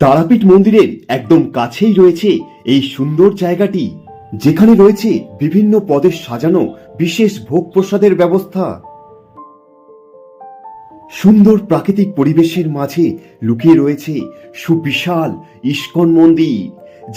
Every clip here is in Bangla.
তারাপীঠ মন্দিরের একদম কাছেই রয়েছে এই সুন্দর জায়গাটি, যেখানে রয়েছে বিভিন্ন পদে সাজানো বিশেষ ভোগ প্রসাদের ব্যবস্থা। সুন্দর প্রাকৃতিক পরিবেশের মাঝে লুকিয়ে রয়েছে সুবিশাল ইস্কন মন্দির,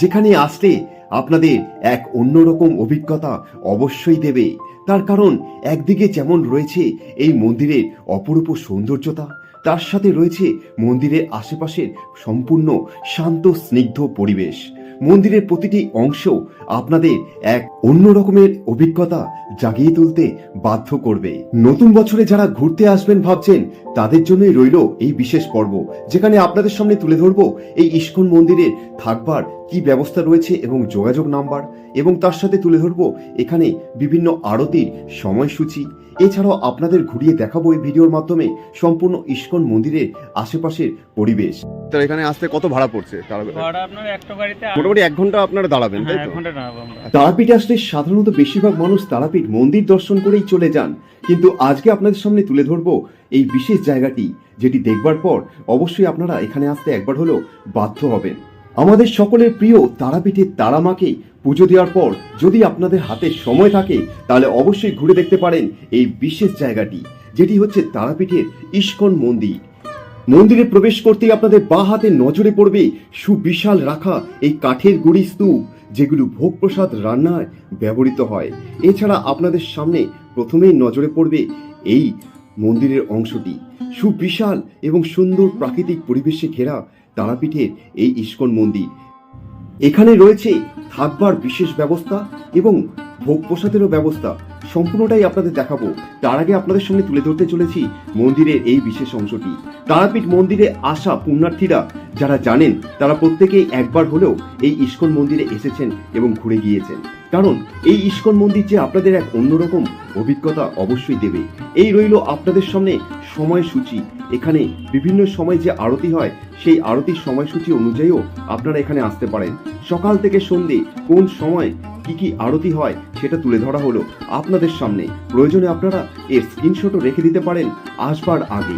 যেখানে আসলে আপনাদের এক অন্যরকম অভিজ্ঞতা অবশ্যই দেবে। তার কারণ একদিকে যেমন রয়েছে এই মন্দিরের অপরূপ সৌন্দর্যতা তার সাথে রয়েছে মন্দিরের আশেপাশের সম্পূর্ণ শান্ত, স্নিগ্ধ পরিবেশ। মন্দিরের প্রতিটি অংশ আপনাদের এক অন্য রকমের অভিজ্ঞতা জাগিয়ে তুলতে বাধ্য করবে। নতুন বছরে যারা ঘুরতে আসবেন ভাবছেন, তাদের জন্যই রইল এই বিশেষ পর্ব। যেখানে আপনাদের সামনে তুলে ধরবো এই ইস্কন মন্দিরের থাকবার কি ব্যবস্থা রয়েছে এবং যোগাযোগ নাম্বার? এবং তার সাথে তুলে ধরবো এখানে বিভিন্ন আরতির সময়সূচি। এছাড়াও আপনাদের ঘুরিয়ে দেখাবো এই ভিডিওর মাধ্যমে সম্পূর্ণ ইস্কন মন্দিরের আশেপাশের পরিবেশ। তার এখানে আসতে কত ভাড়া পড়ছে? ভাড়া আপনার একটা গাড়িতে মোটামুটি এক ঘণ্টা আপনারা দাঁড়াবেন তাই হ্যাঁ তো এক ঘণ্টা দাঁড়াবো আমরা। তারাপীঠে আসলে সাধারণত বেশিরভাগ মানুষ তারাপীঠ মন্দির দর্শন করেই চলে যান। কিন্তু আজকে আপনাদের সামনে তুলে ধরবো এই বিশেষ জায়গাটি যেটি দেখবার পর অবশ্যই আপনারা এখানে আসতে একবার হলেও বাধ্য হবেন। আমাদের সকলের প্রিয় তারাপীঠের তারামাকে পুজো দেওয়ার পর যদি আপনাদের হাতে সময় থাকে, তাহলে অবশ্যই ঘুরে দেখতে পারেন এই বিশেষ জায়গাটি, যেটি হচ্ছে তারাপীঠের ইস্কন মন্দির। মন্দিরে প্রবেশ করতেই আপনাদের বা হাতে নজরে পড়বে সুবিশাল রাখা এই কাঠের গুড়ি স্তূপ, যেগুলো ভোগ প্রসাদ রান্নায় ব্যবহৃত হয়। এছাড়া আপনাদের সামনে প্রথমেই নজরে পড়বে এই মন্দিরের অংশটি। সুবিশাল এবং সুন্দর প্রাকৃতিক পরিবেশে ঘেরা তারাপীঠের এই ইস্কন মন্দির। এখানে রয়েছে থাকবার বিশেষ ব্যবস্থা এবং ভোগ প্রসাদেরও ব্যবস্থা। সম্পূর্ণটাই আপনাদের দেখাবো। তার আগে আপনাদের সামনে তুলে ধরতে চলেছি মন্দিরের এই বিশেষ অংশটি। তারাপীঠ মন্দিরে আসা পুণ্যার্থীরা যারা জানেন, তারা প্রত্যেকেই একবার হলেও এই ইস্কন মন্দিরে এসেছেন এবং ঘুরে গিয়েছেন। কারণ এই ইস্কন মন্দির যে আপনাদের এক অন্যরকম অভিজ্ঞতা অবশ্যই দেবে। এই রইল আপনাদের সামনে সময়সূচি। এখানে বিভিন্ন সময় যে আরতি হয়, সেই আরতির সময়সূচি অনুযায়ীও আপনারা এখানে আসতে পারেন। সকাল থেকে সন্ধে কোন সময় কি কি আরতি হয় সেটা তুলে ধরা হলো আপনাদের সামনে। প্রয়োজনে আপনারা এর স্ক্রিনশটও রেখে দিতে পারেন আসবার আগে।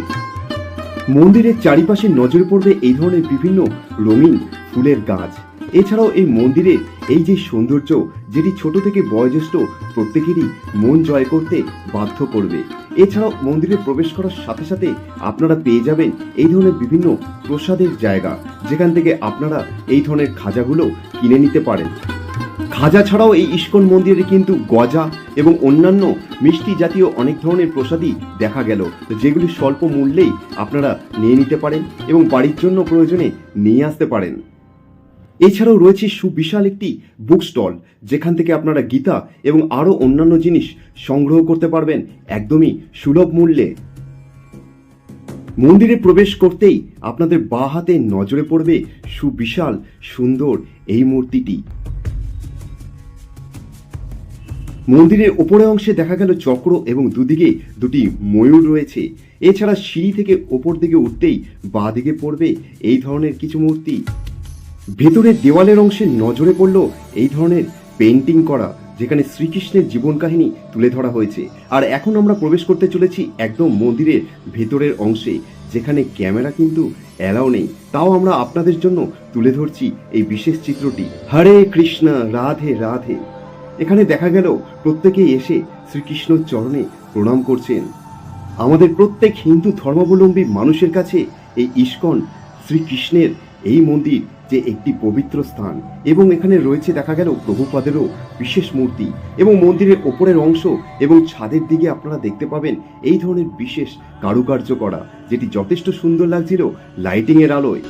মন্দিরের চারিপাশে নজরে পড়বে এই ধরনের বিভিন্ন রঙিন ফুলের গাছ। এছাড়াও এই মন্দিরের এই যে সৌন্দর্য, যেটি ছোট থেকে বয়োজ্যেষ্ঠ প্রত্যেকেরই মন জয় করতে বাধ্য করবে। এছাড়াও মন্দিরে প্রবেশ করার সাথে সাথে আপনারা পেয়ে যাবেন এই ধরনের বিভিন্ন প্রসাদের জায়গা। যেখান থেকে আপনারা এই ধরনের খাজাগুলো কিনে নিতে পারেন। খাজা ছাড়াও এই ইস্কন মন্দিরে কিন্তু গজা এবং অন্যান্য মিষ্টি জাতীয় অনেক ধরনের প্রসাদই দেখা গেল। যেগুলি স্বল্প মূল্যেই আপনারা নিয়ে নিতে পারেন এবং বাড়ির জন্য প্রয়োজনে নিয়ে আসতে পারেন। এছাড়াও রয়েছে সুবিশাল একটি বুক স্টল, যেখান থেকে আপনারা গীতা এবং আরও অন্যান্য জিনিস সংগ্রহ করতে পারবেন একদমই সুলভ মূল্যে। মন্দিরে প্রবেশ করতেই আপনাদের বাঁ হাতে নজরে পড়বে সুবিশাল, সুন্দর এই মূর্তিটি। মন্দিরের ওপরের অংশে দেখা গেল চক্র এবং দুদিকে দুটি ময়ূর রয়েছে। এছাড়া সিঁড়ি থেকে ওপর দিকে উঠতেই বাঁ দিকে পড়বে এই ধরনের কিছু মূর্তি। ভেতরের দেওয়ালের অংশে নজরে পড়ল এই ধরনের পেন্টিং করা, যেখানে শ্রীকৃষ্ণের জীবন কাহিনী তুলে ধরা হয়েছে। আর এখন আমরা প্রবেশ করতে চলেছি একদম মন্দিরের ভেতরের অংশে, যেখানে ক্যামেরা কিন্তু অ্যালাও নেই। তাও আমরা আপনাদের জন্য তুলে ধরছি এই বিশেষ চিত্রটি। হরে কৃষ্ণ, রাধে রাধে। এখানে দেখা গেল প্রত্যেকেই এসে শ্রীকৃষ্ণ চরণে প্রণাম করছেন। আমাদের প্রত্যেক হিন্দু ধর্মাবলম্বী মানুষের কাছে এই ইস্কন শ্রীকৃষ্ণের এই মন্দির যে একটি পবিত্র স্থান এবং এখানে রয়েছে দেখা গেল প্রভুপাদেরও বিশেষ মূর্তি এবং মন্দিরের ওপরের অংশ এবং ছাদের দিকে আপনারা দেখতে পাবেন এই ধরনের বিশেষ কারুকার্য করা, যেটি যথেষ্ট সুন্দর লাগছিল লাইটিংয়ের আলোয়।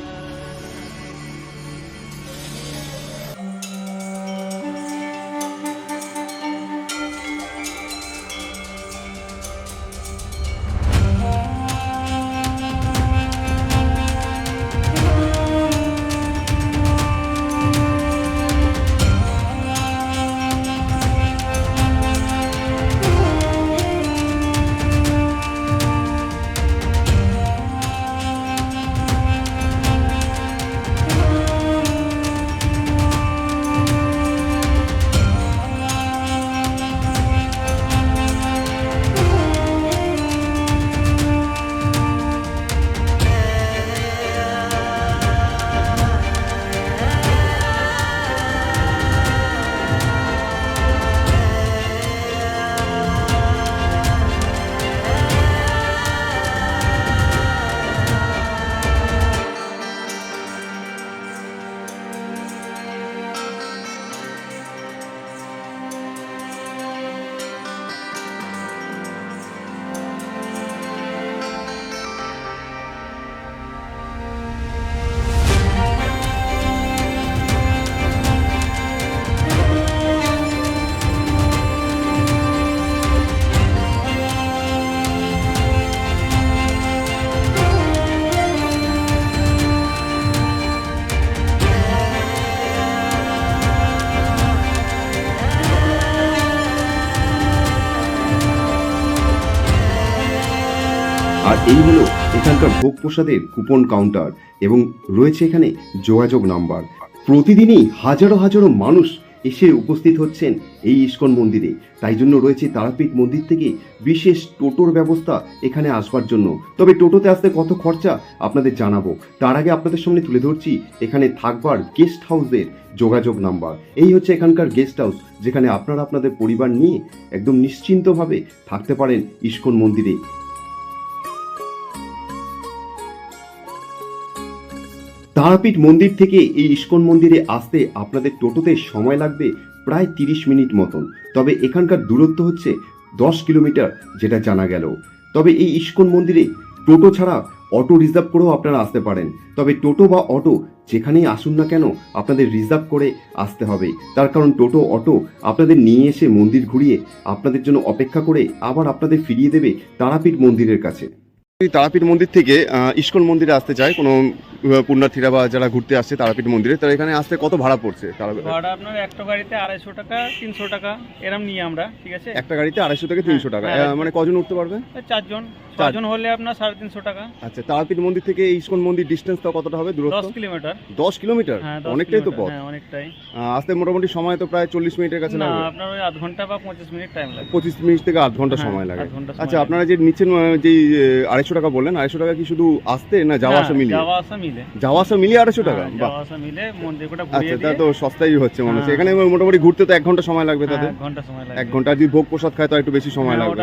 এই হলো এখানকার ভোগ প্রসাদের কুপন কাউন্টার এবং রয়েছে এখানে যোগাযোগ নাম্বার। প্রতিদিনই হাজারো হাজারো মানুষ এসে উপস্থিত হচ্ছেন এই ইস্কন মন্দিরে। তাই জন্য রয়েছে তারাপীঠ মন্দির থেকে বিশেষ টোটোর ব্যবস্থা এখানে আসবার জন্য। তবে টোটোতে আসতে কত খরচা আপনাদের জানাব। তার আগে আপনাদের সামনে তুলে ধরছি, এখানে থাকবার গেস্ট হাউসের যোগাযোগ নাম্বার। এই হচ্ছে এখানকার গেস্ট হাউস যেখানে আপনারা আপনাদের পরিবার নিয়ে একদম নিশ্চিন্তভাবে থাকতে পারেন ইস্কন মন্দিরে। তারাপীঠ মন্দির থেকে এই ইস্কন মন্দিরে আসতে আপনাদের টোটোতে সময় লাগবে প্রায় তিরিশ মিনিট মতন। তবে এখানকার দূরত্ব হচ্ছে দশ কিলোমিটার, যেটা জানা গেল। তবে এই ইস্কন মন্দিরে টোটো ছাড়া অটো রিজার্ভ করেও আপনারা আসতে পারেন। তবে টোটো বা অটো যেখানেই আসুন না কেন, আপনাদের রিজার্ভ করে আসতে হবে। তার কারণ টোটো, অটো আপনাদের নিয়ে এসে মন্দির ঘুরিয়ে আপনাদের জন্য অপেক্ষা করে আবার আপনাদের ফিরিয়ে দেবে তারাপীঠ মন্দিরের কাছে। তারাপীঠ মন্দির থেকে ইস্কন মন্দিরে আসতে চায় কোনো পুণ্যার্থীরা বা যারা ঘুরতে আসছে তারাপীঠ মন্দিরে তারা এখানে আসতে কত ভাড়া পড়ছে? ভাড়া আপনার একটা গাড়িতে আড়াইশো টাকা তিনশো টাকা এরম নিয়ে আমরা ঠিক আছে? একটা গাড়িতে আড়াইশো থেকে তিনশো টাকা। হ্যাঁ। মানে কজন উঠতে পারবে? চারজন। চারজন হলে আপনার সাড়ে তিনশো টাকা। আচ্ছা তারাপীঠ মন্দির থেকে ইস্কন মন্দির ডিস্টেন্সটা কতটা হবে দশ কিলোমিটার। দশ কিলোমিটার? হ্যাঁ অনেকটাই তো পথ। হ্যাঁ অনেকটাই। আসতে মোটামুটি সময় তো প্রায় চল্লিশ মিনিটের কাছে না আপনার ওই আধ ঘণ্টা বা পঁচিশ মিনিট টাইম লাগবে পঁচিশ মিনিট থেকে আধ ঘণ্টা হ্যাঁ, সময় লাগে। আচ্ছা আপনারা যে নিচ্ছেন যে আড়াইশো টাকা বললেন আড়াইশো টাকা কি শুধু আসতে না যাওয়া হ্যাঁ, আসা মিলিয়ে? যাওয়া আসা মিলে। যাওয়া আসা মিলিয়ে আড়াইশো টাকা হ্যাঁ, যাওয়া আসা মিলে মন্দির কোটা আচ্ছা তা তো সস্তাই হচ্ছে মনে হচ্ছে। হ্যাঁ। এখানে মোটামুটি ঘুরতে তো এক ঘণ্টা সময় লাগবে হ্যাঁ, তাতে এক ঘণ্টা সময় লাগবে। এক ঘণ্টা যদি ভোগ প্রসাদ খায় তো একটু বেশি সময় লাগবে।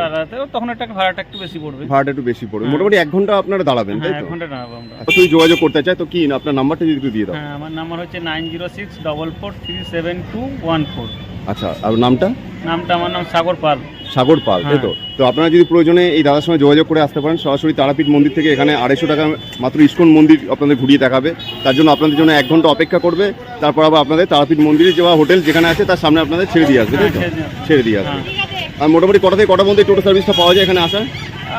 তখন একটা ভাড়াটা একটু বেশি পড়বে। ভাড়াটা একটু বেশি পড়বে। মোটামুটি এক ঘণ্টা আপনারা দাঁড়াবেন তাই তো? এক ঘণ্টা দাঁড়াবো আমরা। আচ্ছা, যোগাযোগ করতে চায় তো কি? না আপনার নাম্বারটা যদি একটু দিয়ে দাও। হ্যাঁ আমার নাম্বার হচ্ছে nine zero six double four three seven two one four. আচ্ছা আর নামটা? নামটা আমার নাম সাগর পাল। সাগর পাল তাই তো? তো আপনারা যদি প্রয়োজনে এই দাদার সঙ্গে যোগাযোগ করে আসতে পারেন সরাসরি তারাপীঠ মন্দির থেকে এখানে আড়াইশো টাকা মাত্র ইস্কন মন্দির আপনাদের ঘুরিয়ে দেখাবে। তার জন্য আপনাদের জন্য এক ঘণ্টা অপেক্ষা করবে। তারপর আবার আপনাদের তারাপীঠ মন্দিরে যে হোটেল যেখানে আছে তার সামনে আপনাদের ছেড়ে দিয়ে আসবে তাই তো? হ্যাঁ, ছেড়ে দিয়ে- আসবে। হ্যাঁ। আর মোটামুটি কটা থেকে কটার মধ্যে টোটো সার্ভিসটা পাওয়া যায় এখানে আসা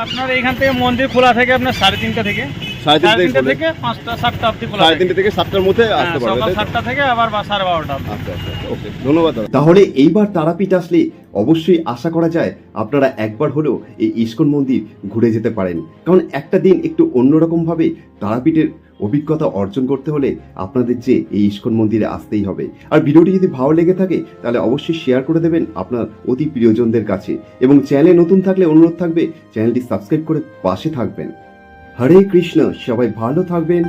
আপনার এখান থেকে মন্দির খোলা থাকে আপনার সাড়ে তিনটা থেকে। সাড়ে তিনটে থেকে থেকে পাঁচটা সাতটা অবধি খোলা সাড়ে থাকে। থেকে সাতটার মধ্যে হ্যাঁ, আসতে পারবে? সাতটা থেকে আবার সাড়ে বারোটা আচ্ছা আচ্ছা ওকে ধন্যবাদ তাহলে এইবার তারাপীঠ আসলে অবশ্যই আশা করা যায় আপনারা একবার হলেও এই ইস্কন মন্দির ঘুরে যেতে পারেন। কারণ একটা দিন একটু অন্যরকমভাবে তারাপীঠের অভিজ্ঞতা অর্জন করতে হলে আপনাদের যে এই ইস্কন মন্দিরে আসতেই হবে। আর ভিডিওটি যদি ভালো লেগে থাকে, তাহলে অবশ্যই শেয়ার করে দেবেন আপনার অতি প্রিয়জনদের কাছে। এবং চ্যানেলে নতুন থাকলে অনুরোধ থাকবে, চ্যানেলটি সাবস্ক্রাইব করে পাশে থাকবেন। হরে কৃষ্ণ, সবাই ভালো থাকবেন